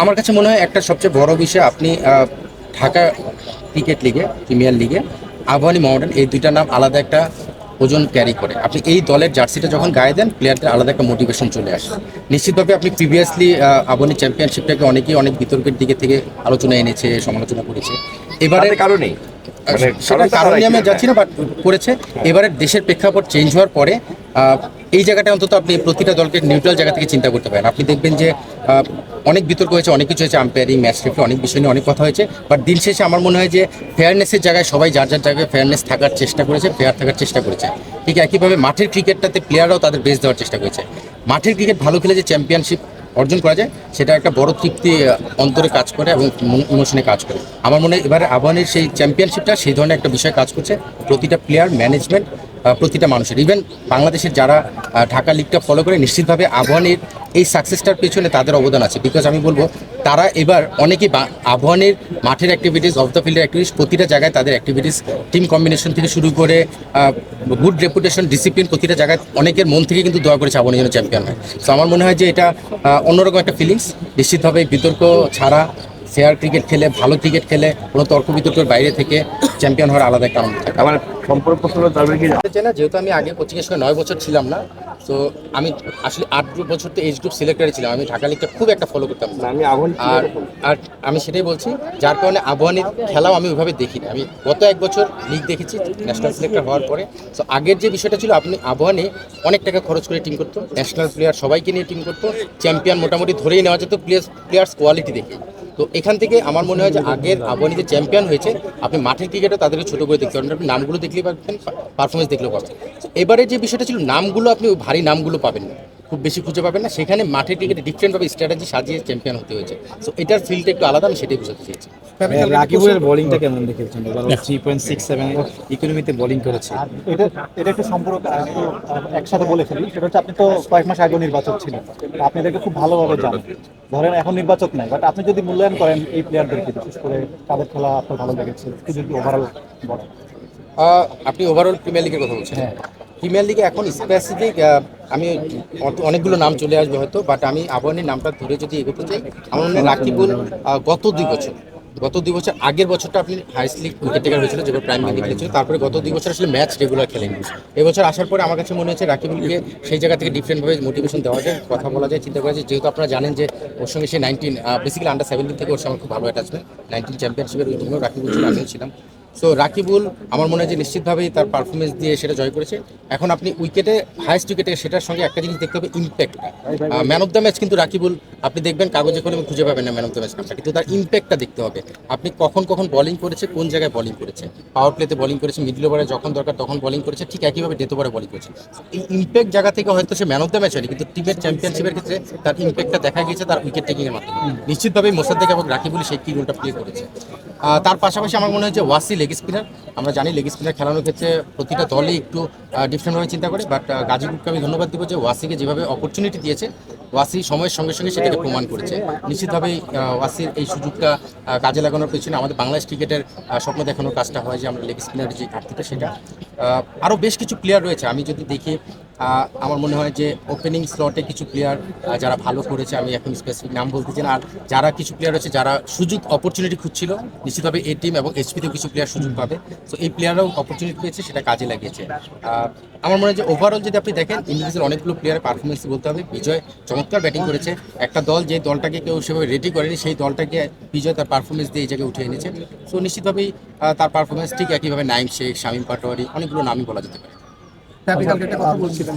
আমার কাছে মনে হয় একটা সবচেয়ে বড় বিষয় আপনি ঢাকা ক্রিকেট লিগে প্রিমিয়ার লিগে আবাহনী মডার্ন এই দুইটা নাম আলাদা একটা ওজন ক্যারি করে। আপনি এই দলের জার্সিটা যখন গায়ে দেন প্লেয়ারদের আলাদা একটা মোটিভেশন চলে আসে। নিশ্চিতভাবে আপনি প্রিভিয়াসলি আবাহনী চ্যাম্পিয়নশিপটাকে অনেকেই অনেক বিতর্কের দিকে থেকে আলোচনা এনেছে সমালোচনা করেছে। এবারে কারণে মানে সেটা কারণে আমি যাচ্ছি না বাট করেছে। এবারে দেশের প্রেক্ষাপট চেঞ্জ হওয়ার পরে এই জায়গাটা অন্তত আপনি প্রতিটা দলকে নিউট্রাল জায়গা থেকে চিন্তা করতে পারেন। আপনি দেখবেন যে অনেক বিতর্ক হয়েছে, অনেক কিছু হয়েছে আম্পায়ারিং ম্যাচ রেফারি অনেক বিষয় নিয়ে অনেক কথা হয়েছে বাট দিন শেষে আমার মনে হয় যে ফেয়ারনেসের জায়গায় সবাই যার যার জায়গায় ফেয়ারনেস থাকার চেষ্টা করেছে ফেয়ার থাকার চেষ্টা করেছে। ঠিক একইভাবে মাঠের ক্রিকেটটাতে প্লেয়াররাও তাদের বেস দেওয়ার চেষ্টা করেছে। মাঠের ক্রিকেট ভালো খেলে যে চ্যাম্পিয়নশিপ অর্জন করা যায়, সেটা একটা বড় তৃপ্তি অন্তরে কাজ করে এবং ইমোশনে কাজ করে। আমার মনে হয় এবারে আহ্বানের সেই চ্যাম্পিয়নশিপটা সেই ধরনের একটা বিষয় কাজ করছে। প্রতিটা প্লেয়ার ম্যানেজমেন্ট প্রতিটা মানুষের। ইভেন বাংলাদেশের যারা ঢাকা লিগটা ফলো করে, নিশ্চিতভাবে আহ্বানের এই সাকসেসটার পেছনে তাদের অবদান আছে। বিকজ আমি বলব, তারা এবার অনেকেই আহ্বানের মাঠের অ্যাক্টিভিটিস অফ দ্য ফিল্ডের অ্যাক্টিভিটিস প্রতিটা জায়গায় তাদের অ্যাক্টিভিটিস টিম কম্বিনেশন থেকে শুরু করে গুড রেপুটেশন ডিসিপ্লিন প্রতিটা জায়গায় অনেকের মন থেকে কিন্তু দোয়া করেছে আহ্বানের জন্য চ্যাম্পিয়ন হয়। তো আমার মনে হয় যে এটা অন্যরকম একটা ফিলিংস নিশ্চিতভাবে বিতর্ক ছাড়া ফেয়ার ক্রিকেট খেলে ভালো ক্রিকেট খেলে কোনো তর্ক বিতর্কের বাইরে থেকে চ্যাম্পিয়ন হওয়ার আলাদা কারণ থাকে। আমার সম্পর্ক না যেহেতু আমি আগে কোচিংয়ের সঙ্গে নয় বছর ছিলাম না তো আমি আসলে আট বছর তো এজ গ্রুপ সিলেক্টারে ছিলাম। আমি ঢাকা লিগটা খুব একটা ফলো করতাম আমি আর আর আমি সেটাই বলছি যার কারণে আবহানির খেলাও আমি ওইভাবে দেখিনি। আমি গত এক বছর লিগ দেখেছি ন্যাশনাল সিলেক্টর হওয়ার পরে। তো আগের যে বিষয়টা ছিল আপনি আবহানে অনেক টাকা খরচ করে টিম করতো। ন্যাশনাল প্লেয়ার সবাইকে নিয়ে টিম করতো। চ্যাম্পিয়ন মোটামুটি ধরেই নেওয়া যেত প্লেয়ার্স প্লেয়ার্স কোয়ালিটি দেখে। তো এখান থেকে আমার মনে হয় যে আগের আবহানি যে চ্যাম্পিয়ন হয়েছে, আপনি মাঠের ক্রিকেটে তাদেরকে ছোট করে দেখতে পারেন। আপনি নামগুলো দেখলেই পারবেন পারফরমেন্স দেখলেও পাবেন। এবারে যে বিষয়টা ছিল, নামগুলো আপনি ভারী নামগুলো পাবেন না। খুব বেশি খুঁজে পাবেন না। সেখানে মাঠে ক্রিকেটে ডিফারেন্টভাবে স্ট্র্যাটেজি সাজিয়ে চ্যাম্পিয়ন হতে হয়েছে। সো এটার ফিল্ডটা একটু আলাদা আমি সেটাই বুঝাতে চেয়েছি রাকিবুলের বোলিংটা কেমন দেখেছেন? থ্রি পয়েন্ট সিক্স সেভেন ইকোনমিতে বোলিং করেছে। এটা এটা একটু সম্পর্ক একসাথে বলে ফেলি। সেটা হচ্ছে আপনি তো কয়েক মাস আগে নির্বাচক ছিলেন। আপনি এদেরকে খুব ভালোভাবে জানেন। ধরেন এখন নির্বাচক নাই। বাট আপনি যদি মূল্যায়ন করেন এই প্লেয়ারদেরকে বিশেষ করে তাদের খেলা আপনার ভালো লেগেছে যদি ওভারঅল বলেন। আপনি ওভারঅল প্রিমিয়ার লিগের কথা বলছেন। প্রিমিয়ার লিগে এখন স্পেসিফিক আমি অনেকগুলো নাম চলে আসবে হয়তো বাট আমি আবহানের নামটা ধরে যদি এগোতে চাই, আমার মনে রাকিবুল গত দুই বছর, গত দুই বছর, আগের বছরটা আপনি হাইস্ট লিগ উইকেট টেকার হয়েছিল যেগুলো প্রাইম লিগে খেলেছিল, তারপরে গত দুই বছর আসলে ম্যাচ রেগুলার খেলেনি। এবছর আসার পরে আমার কাছে মনে হচ্ছে রাকিবুলকে সেই জায়গা থেকে ডিফারেন্টভাবে মোটিভেশন দেওয়া যায়, কথা বলা যায়, চিন্তা করা যায়। যেহেতু আপনারা জানেন যে ওর সঙ্গে সে নাইনটিন বেসিক্যালি আন্ডার সেভেন্টিন থেকে ওর সঙ্গে খুব ভালো অ্যাটাচমেন্ট নাইনটিন চ্যাম্পিয়নশিপের ওই টিমেও রাকিবুল ছিল, আমিও ছিলাম। সো রাকিবুল আমার মনে হয় যে নিশ্চিতভাবেই তার পারফরমেন্স দিয়ে সেটা জয় করেছে। এখন আপনি উইকেটে হায়েস্ট উইকেটে সেটার সঙ্গে একটা জিনিস দেখতে হবে impact man of the match কিন্তু রাকিবুল, আপনি দেখবেন কাগজে কলমে খুঁজে পাবেন না ম্যান অফ দ্য ম্যাচ নামটা কিন্তু তার ইম্প্যাক্টটা দেখতে হবে। আপনি কখন কখন বলিং করেছে, কোন জায়গায় বলিং করেছে? পাওয়ার প্লেতে বলিং করেছে মিডল ওভারে যখন দরকার তখন বলিং করেছে, ঠিক একইভাবে ডেথ ওভারে বলিং করেছে। এই ইম্প্যাক্ট জায়গা থেকে হয়তো সে ম্যান অফ দ্য ম্যাচ হয়নি, কিন্তু টিমের চ্যাম্পিয়নশিপের ক্ষেত্রে তার ইম্প্যাক্টটা দেখা গিয়েছে তার উইকেট টেকিং এর মাধ্যমে। নিশ্চিতভাবেই মোসাদ্দেক এবং রাকিবুল সেই কি রোলটা প্লে করেছে। তার পাশাপাশি আমার মনে হয় যে ওয়াসি লেগ স্পিনার। আমরা জানি লেগ স্পিনার খেলানোর ক্ষেত্রে প্রতিটা দলই একটু ডিফারেন্টভাবে চিন্তা করে বাট গাজীপুরকে আমি ধন্যবাদ দেবো যে ওয়াসিকে যেভাবে অপরচুনিটি দিয়েছে। ওয়াসি সময়ের সঙ্গে সঙ্গে সেটাকে প্রমাণ করেছে। নিশ্চিতভাবেই ওয়াসির এই সুযোগটা কাজে লাগানোর পেছনে আমাদের বাংলাদেশ ক্রিকেটের স্বপ্ন দেখানোর কাজটা হয় যে আমরা লেগ স্পিনারের যে ঘাটতিটা সেটা আরও বেশ কিছু প্লেয়ার রয়েছে। আমি যদি দেখি আমার মনে হয় যে ওপেনিং স্লটে কিছু প্লেয়ার যারা ভালো করেছে, আমি এখন স্পেসিফিক নাম বলতে চাই না। আর যারা কিছু প্লেয়ার রয়েছে, যারা সুযোগ অপরচুনিটি খুঁজছিল, নিশ্চিতভাবে এই টিম এবং এইচপিতেও কিছু প্লেয়ার সুযোগ পাবে। তো এই প্লেয়াররাও অপরচুনিটি পেয়েছে, সেটা কাজে লাগিয়েছে। আমার মনে হয় যে ওভারঅল যদি আপনি দেখেন ইন্ডিভিজুয়াল অনেকগুলো প্লেয়ারের পারফরমেন্স বলতে হবে। বিজয় চমৎকার ব্যাটিং করেছে। একটা দল যে দলটাকে কেউ সেভাবে রেডি করেনি, সেই দলটাকে বিজয় তার পারফরমেন্স দিয়ে এই জায়গায় উঠে এনেছে। সো নিশ্চিতভাবেই তার পারফরমেন্স ঠিক একইভাবে নাইম শেখ, শামীম পাটোয়ারি অনেকগুলো নামই বলা যেতে পারে। আপনি কালকে একটা কথা বলছিলেন